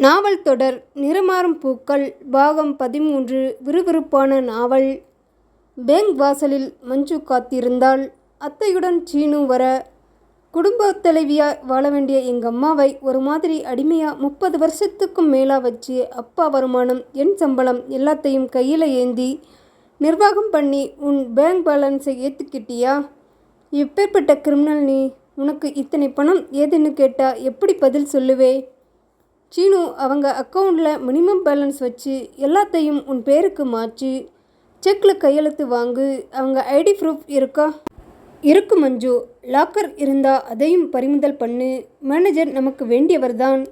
நாவல் தொடர் நிறமாறும் பூக்கள் பாகம் பதிமூன்று விறுவிறுப்பான நாவல். பேங்க் வாசலில் மஞ்சு காத்திருந்தால் அத்தையுடன் சீனு வர குடும்பத் தலைவியாக வாழ வேண்டிய எங்கள் அம்மாவை ஒரு மாதிரி அடிமையாக முப்பது வருஷத்துக்கும் மேலாக வச்சு அப்பா வருமானம் என் சம்பளம் எல்லாத்தையும் கையில் ஏந்தி நிர்வாகம் பண்ணி உன் பேங்க் பேலன்ஸை ஏற்றுக்கிட்டியா இப்பேற்பட்ட கிரிமினல் நீ உனக்கு இத்தனை பணம் ஏதுன்னு கேட்டால் எப்படி பதில் சொல்லுவே? சீனு அவங்க அக்கௌண்ட்டில் மினிமம் பேலன்ஸ் வச்சு எல்லாத்தையும் உன் பேருக்கு மாற்றி செக்கில் கையெழுத்து வாங்கு. அவங்க ஐடி ப்ரூஃப் இருக்கா? இருக்கு மஞ்சு. லாக்கர் இருந்தால் அதையும் பறிமுதல் பண்ணு. மேனேஜர் நமக்கு வேண்டியவர்தான்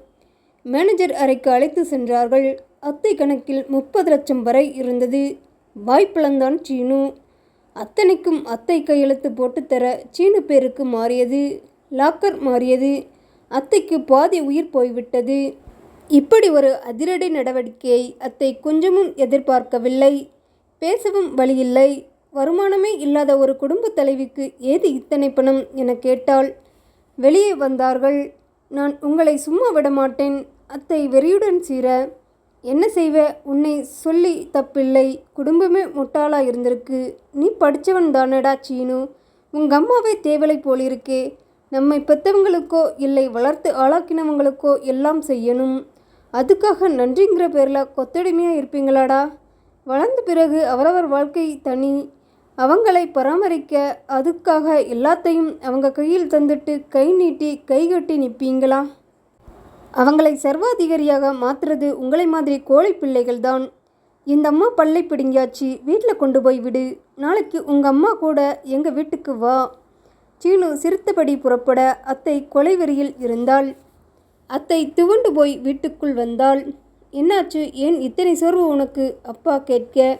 மேனேஜர் அறைக்கு அழைத்து சென்றார்கள். அத்தை கணக்கில் முப்பது லட்சம் வரை இருந்தது. வாய்ப்பிழந்தான் சீனு. அத்தனைக்கும் அத்தை கையெழுத்து போட்டு தர சீனு பேருக்கு மாறியது. லாக்கர் மாறியது. அத்தைக்கு பாதி உயிர் போய்விட்டது. இப்படி ஒரு அதிரடி நடவடிக்கையை அத்தை கொஞ்சமும் எதிர்பார்க்கவில்லை. பேசவும் வழியில்லை. வருமானமே இல்லாத ஒரு குடும்பத் தலைவிக்கு ஏது இத்தனை பணம் என கேட்டால் வெளியே வந்தார்கள். நான் உங்களை சும்மா விடமாட்டேன். அத்தை வெறியுடன் சீர என்ன செய்வ? உன்னை சொல்லி தப்பில்லை. குடும்பமே முட்டாளா இருந்திருக்கு. நீ படித்தவன் தானடா சீனு. உங்க அம்மாவே தேவலை போலிருக்கே. நம்மை பெற்றவங்களுக்கோ இல்லை வளர்த்து ஆளாக்கினவங்களுக்கோ எல்லாம் செய்யணும். அதுக்காக நன்றிங்கிற பேரில் கொத்தடிமையாக இருப்பீங்களாடா? வளர்ந்த பிறகு அவரவர் வாழ்க்கை தனி. அவங்களை பராமரிக்க அதுக்காக எல்லாத்தையும் அவங்க கையில் தந்துட்டு கை நீட்டி கை கட்டி நிற்பீங்களா? அவங்களை சர்வாதிகாரியாக மாற்றுறது உங்களை மாதிரி கோழை பிள்ளைகள் தான். இந்த அம்மா பல்லை பிடுங்கியாச்சு வீட்டில் கொண்டு போய் விடு. நாளைக்கு உங்கள் அம்மா கூட எங்கள் வீட்டுக்கு வா. சீனு சிரித்தபடி புறப்பட அத்தை கொலை வெறியில் இருந்தாள். அத்தை துவண்டு போய் வீட்டுக்குள் வந்தாள். என்னாச்சு? ஏன் இத்தனை சோர்வு உனக்கு? அப்பா கேட்க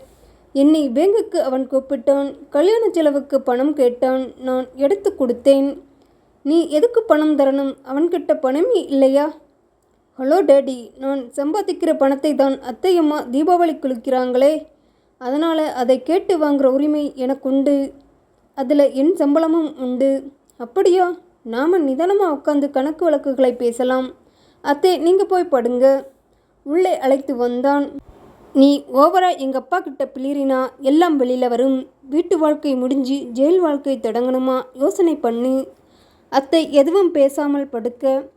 என்னை பேங்குக்கு அவன் கூப்பிட்டான். கல்யாண செலவுக்கு பணம் கேட்டான். நான் எடுத்து கொடுத்தேன். நீ எதுக்கு பணம் தரணும்? அவன்கிட்ட பணமே இல்லையா? ஹலோ டேடி நான் சம்பாதிக்கிற பணத்தை தான் அத்தையம்மா தீபாவளி குளிக்கிறாங்களே. அதனால் அதை கேட்டு வாங்குற உரிமை எனக்குண்டு. அதில் என் சம்பளமும் உண்டு. அப்படியா? நாம் நிதானமாக உட்காந்து கணக்கு வழக்குகளை பேசலாம். அத்தை நீங்கள் போய் படுங்க. உள்ளே அழைத்து வந்தான். நீ ஓவரா எங்கள் அப்பா கிட்ட பிளிரினா எல்லாம் வெளியில் வரும். வீட்டு வாழ்க்கை முடிஞ்சு ஜெயில் வாழ்க்கை தொடங்கணுமா? யோசனை பண்ணு. அத்தை எதுவும் பேசாமல் படுக்க.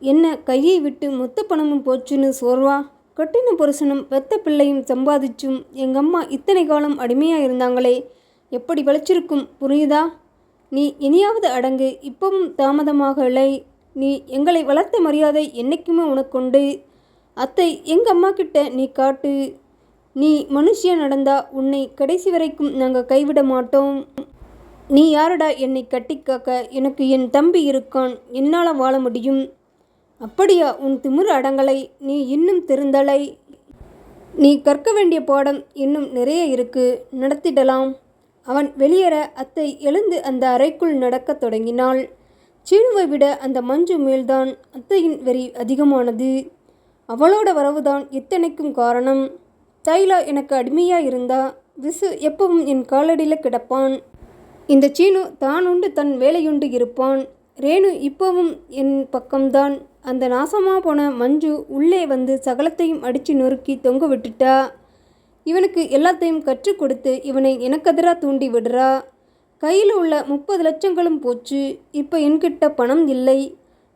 என்ன கையை விட்டு மொத்த பணமும் போச்சுன்னு சோர்வா? கட்டின புருஷனும் பெத்த பிள்ளையும் சம்பாதிச்சும் எங்கள் அம்மா இத்தனை காலம் அடிமையாக இருந்தாங்களே. எப்படி வளைச்சிருக்கும் புரியுதா? நீ இனியாவது அடங்கு இப்பவும் தாமதமாகலை நீ எங்களை வளர்த்த மரியாதை என்றைக்குமே உனக்குண்டு. அத்தை எங்கள் அம்மா கிட்ட நீ காட்டு. நீ மனுஷியா நடந்தா உன்னை கடைசி வரைக்கும் நாங்கள் கைவிட மாட்டோம். நீ யாரடா என்னை கட்டிக்காக்க எனக்கு என் தம்பி இருக்கான். என்னால் வாழ முடியும்? அப்படியா உன் திமிரு அடங்கலை. நீ இன்னும் திருந்தலை. நீ கற்க வேண்டிய பாடம் இன்னும் நிறைய இருக்கு. நடத்திடலாம். அவன் வெளியேற அத்தை எழுந்து அந்த அறைக்குள் நடக்கத் தொடங்கினாள். சீனுவை விட அந்த மஞ்சு மேல்தான் அத்தையின் வெறி அதிகமானது. அவளோட வரவுதான் இத்தனைக்கும் காரணம். தைலா எனக்கு அடிமையாக இருந்தா விசு எப்பவும் என் காலடியில் கிடப்பான். இந்த சீனு தானுண்டு தன் வேலையுண்டு இருப்பான். ரேணு இப்பவும் என் பக்கம்தான். அந்த நாசமாக போன மஞ்சு உள்ளே வந்து சகலத்தையும் அடித்து நொறுக்கி தொங்க விட்டுட்டா. இவனுக்கு எல்லாத்தையும் கற்றுக் கொடுத்து இவனை எனக்கெதிராக தூண்டி விடுறா. கையில் உள்ள முப்பது லட்சங்களும் போச்சு. இப்போ என்கிட்ட பணம் இல்லை.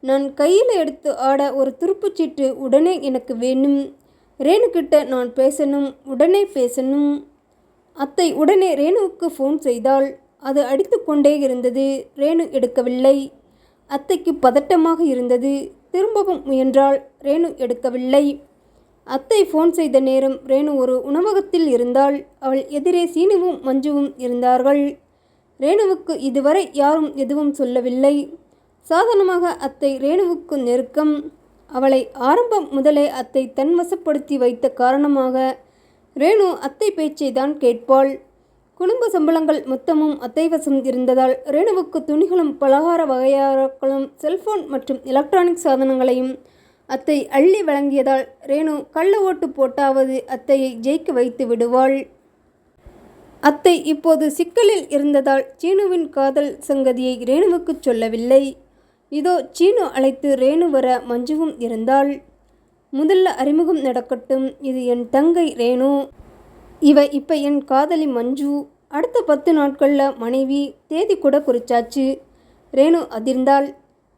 நான் கையில் எடுத்து ஆட ஒரு துருப்புச்சீட்டு உடனே எனக்கு வேணும். ரேணுக்கிட்ட நான் பேசணும் உடனே பேசணும். அத்தை உடனே ரேணுவுக்கு ஃபோன் செய்தாள். அது அடித்து கொண்டே இருந்தது. ரேணு எடுக்கவில்லை. அத்தைக்கு பதட்டமாக இருந்தது. திரும்பவும் முயன்றால் ரேணு எடுக்கவில்லை. அத்தை ஃபோன் செய்த நேரம் ரேணு ஒரு உணவகத்தில் இருந்தாள். அவள் எதிரே சீனுவும் மஞ்சுவும் இருந்தார்கள். ரேணுவுக்கு இதுவரை யாரும் எதுவும் சொல்லவில்லை. சாதாரணமாக அத்தை ரேணுவுக்கு நெருக்கம் அவளை ஆரம்பம் முதலே அத்தை தன்வசப்படுத்தி வைத்த காரணமாக ரேணு அத்தை பேச்சை தான் கேட்பாள். குடும்ப சம்பளங்கள் மொத்தமும் அத்தைவசம் இருந்ததால் ரேணுவுக்கு துணிகளும் பலகார வகையாக்களும் செல்போன் மற்றும் எலக்ட்ரானிக் சாதனங்களையும் அத்தை அள்ளி வழங்கியதால் ரேணு கள்ள ஓட்டு போட்டாவது அத்தையை ஜெயிக்க வைத்து விடுவாள். அத்தை இப்போது சிக்கலில் இருந்ததால் சீனுவின் காதல் சங்கதியை ரேணுவுக்கு சொல்லவில்லை. இதோ சீனு அழைத்து ரேணு வர மஞ்சுவும் இருந்தாள். முதல்ல அறிமுகம் நடக்கட்டும் இது என் தங்கை ரேணு. இவ இப்போ என் காதலி மஞ்சு. அடுத்த பத்து நாட்களில் மனைவி தேதி கூட குறிச்சாச்சு. ரேணு அதிர்ந்தாள்.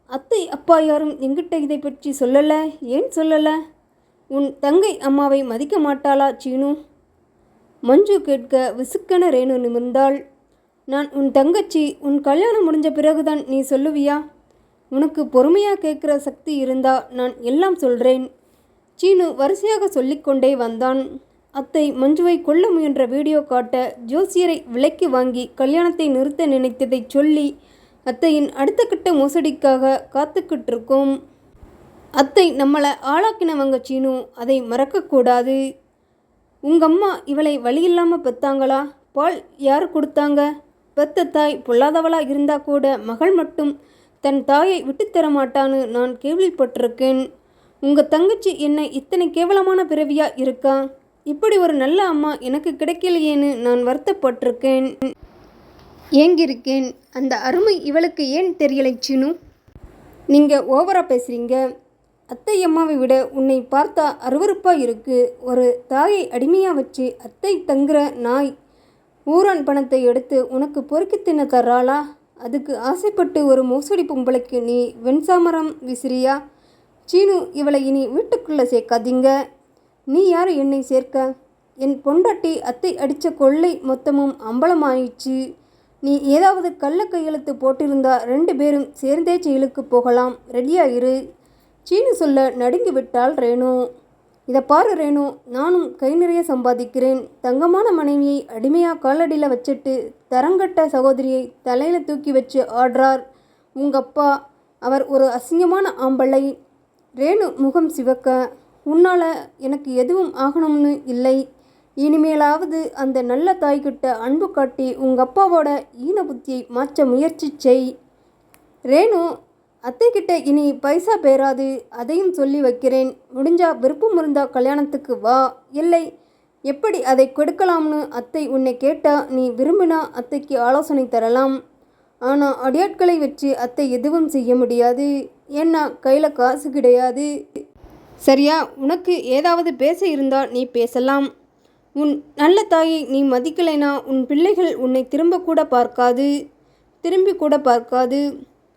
அத்தை அப்பா யாரும் எங்கிட்ட இதை பற்றி சொல்லலை? ஏன் சொல்லலை? உன் தங்கை அம்மாவை மதிக்க மாட்டாளா சீனு? மஞ்சு கேட்க விசுக்கென ரேணு நிமிர்ந்தாள். நான் உன் தங்கச்சி உன் கல்யாணம் முடிஞ்ச பிறகுதான் நீ சொல்லுவியா? உனக்கு பொறுமையாக கேட்குற சக்தி இருந்தா நான் எல்லாம் சொல்கிறேன் சீனு வரிசையாக சொல்லிக்கொண்டே வந்தான். அத்தை மஞ்சுவை கொல்ல முயன்ற வீடியோ காட்ட ஜோசியரை விலைக்கு வாங்கி கல்யாணத்தை நிறுத்த நினைத்ததை சொல்லி அத்தையின் அடுத்த கட்ட மோசடிக்காக காத்துக்கிட்டு இருக்கோம் அத்தை நம்மளை ஆளாக்கினவங்க சீனு அதை மறக்கக்கூடாது. உங்கம்மா இவளை வழி இல்லாமல் பெத்தாங்களா? பால் யார் கொடுத்தாங்க? பெத்த தாய் பொல்லாதவளாக இருந்தா கூட மகள் மட்டும் தன் தாயை விட்டுத்தர மாட்டான்னு நான் கேள்விப்பட்டிருக்கேன். உங்கள் தங்கச்சி என்ன இத்தனை கேவலமான பிறவியா இருக்கா? இப்படி ஒரு நல்ல அம்மா எனக்கு கிடைக்கலையேன்னு நான் வருத்தப்பட்டிருக்கேன். ஏங்கியிருக்கேன். அந்த அருமை இவளுக்கு ஏன் தெரியலை சினு? நீங்கள் ஓவராக பேசுகிறீங்க அத்தை அம்மாவை விட உன்னை பார்த்தா அருவருப்பாக இருக்கு ஒரு தாயை அடிமையாக வச்சு அத்தை தங்குற நாய். ஊரான் பணத்தை எடுத்து உனக்கு பொறுக்கி தின்ன தர்றாளா? அதுக்கு ஆசைப்பட்டு ஒரு மோசடி பொம்பளைக்கு நீ வெண்சாமரம் விசிறியா? சீனு இவளை இனி வீட்டுக்குள்ளே சேர்க்காதீங்க. நீ யார் என்னை சேர்க்க? என் பொண்டாட்டி அத்தை அடித்த கொள்ளை மொத்தமும் அம்பலமாயிடுச்சு. நீ ஏதாவது கள்ள கையெழுத்து போட்டிருந்தா ரெண்டு பேரும் சேர்ந்தே ஜெயிலுக்கு போகலாம். ரெடியா இரு. சீனு சொல்ல நடுங்கி விட்டாள் ரேணு. இதை பாரு ரேணு நானும் கை நிறைய சம்பாதிக்கிறேன். தங்கமான மனைவியை அடிமையாக காலடியில் வச்சுட்டு தரங்கட்ட சகோதரியை தலையில் தூக்கி வச்சு ஆடுறார். உங்கப்பா அவர் ஒரு அசிங்கமான ஆம்பளை. ரேணு முகம் சிவக்க. உன்னால் எனக்கு எதுவும் ஆகணும்னு இல்லை. இனிமேலாவது அந்த நல்ல தாய்கிட்ட அன்பு காட்டி உங்கள் அப்பாவோட ஈன புத்தியை மாற்ற முயற்சி செய். ரேணு அத்தைக்கிட்ட இனி பைசா பேராது அதையும் சொல்லி வைக்கிறேன். முடிஞ்சா விருப்பம் இருந்தா கல்யாணத்துக்கு வா. இல்லை எப்படி அதை கொடுக்கலாம்னு அத்தை உன்னை கேட்டால் நீ விரும்பினா அத்தைக்கு ஆலோசனை தரலாம். ஆனால் அடியாட்களை வச்சு அத்தை எதுவும் செய்ய முடியாது. ஏன்னா கையில் காசு கிடையாது. சரியா உனக்கு ஏதாவது பேச இருந்தால் நீ பேசலாம். உன் நல்ல தாயை நீ மதிக்கலைனா உன் பிள்ளைகள் உன்னை திரும்ப கூட பார்க்காது. திரும்பி கூட பார்க்காது.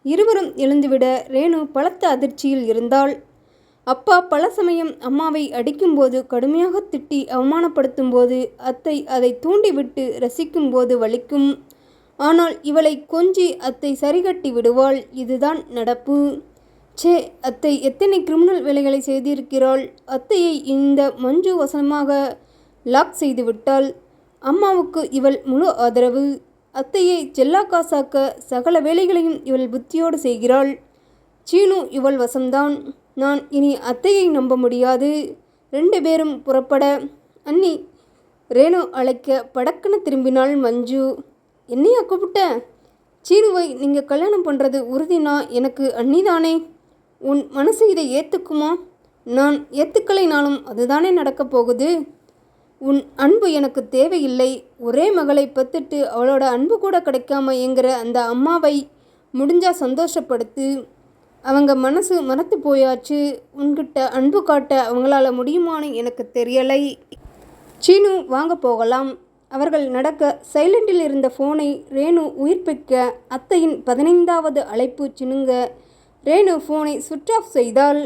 இருவரும் எழுந்துவிட ரேணு பலத்த அதிர்ச்சியில் இருந்தாள். அப்பா பல சமயம் அம்மாவை அடிக்கும்போது கடுமையாக திட்டி அவமானப்படுத்தும் போது அத்தை அதை தூண்டிவிட்டு ரசிக்கும்போது வலிக்கும். ஆனால் இவளை கொஞ்சி அத்தை சரிகட்டி விடுவாள். இதுதான் நடப்பு. சே அத்தை எத்தனை கிரிமினல் வேலைகளை செய்திருக்கிறாள். அத்தையை இந்த மஞ்சு வசனமாக லாக் செய்து விட்டால் அம்மாவுக்கு இவள் முழு ஆதரவு. அத்தையை செல்லாக்காசாக்க சகல வேலைகளையும் இவள் புத்தியோடு செய்கிறாள். சீனு இவள் வசம்தான் நான் இனி அத்தையை நம்ப முடியாது. ரெண்டு பேரும் புறப்பட அண்ணி ரேணு அழைக்க படக்குன்னு திரும்பினாள் மஞ்சு. என்னையா கூப்பிட்ட? சீனுவை நீங்கள் கல்யாணம் பண்ணுறது உறுதினா எனக்கு அண்ணிதானே. உன் மனசு இதை ஏற்றுக்குமா நான் ஏற்றுக்கலைனாலும் அதுதானே நடக்கப் போகுது. உன் அன்பு எனக்கு தேவையில்லை. ஒரே மகளை பத்துட்டு அவளோட அன்பு கூட கிடைக்காம என்கிற அந்த அம்மாவை முடிஞ்சா சந்தோஷப்படுத்து. அவங்க மனசு மறத்து போயாச்சு. உன்கிட்ட அன்பு காட்ட அவங்களால முடியுமான்னு எனக்கு தெரியலை. சீனு வாங்க போகலாம். அவர்கள் நடக்க சைலண்டில் இருந்த ஃபோனை ரேணு உயிர்ப்பிக்க அத்தையின் பதினைந்தாவது அழைப்பு சினுங்க. ரேணு ஃபோனை சுவிட்ச் ஆஃப் செய்தால்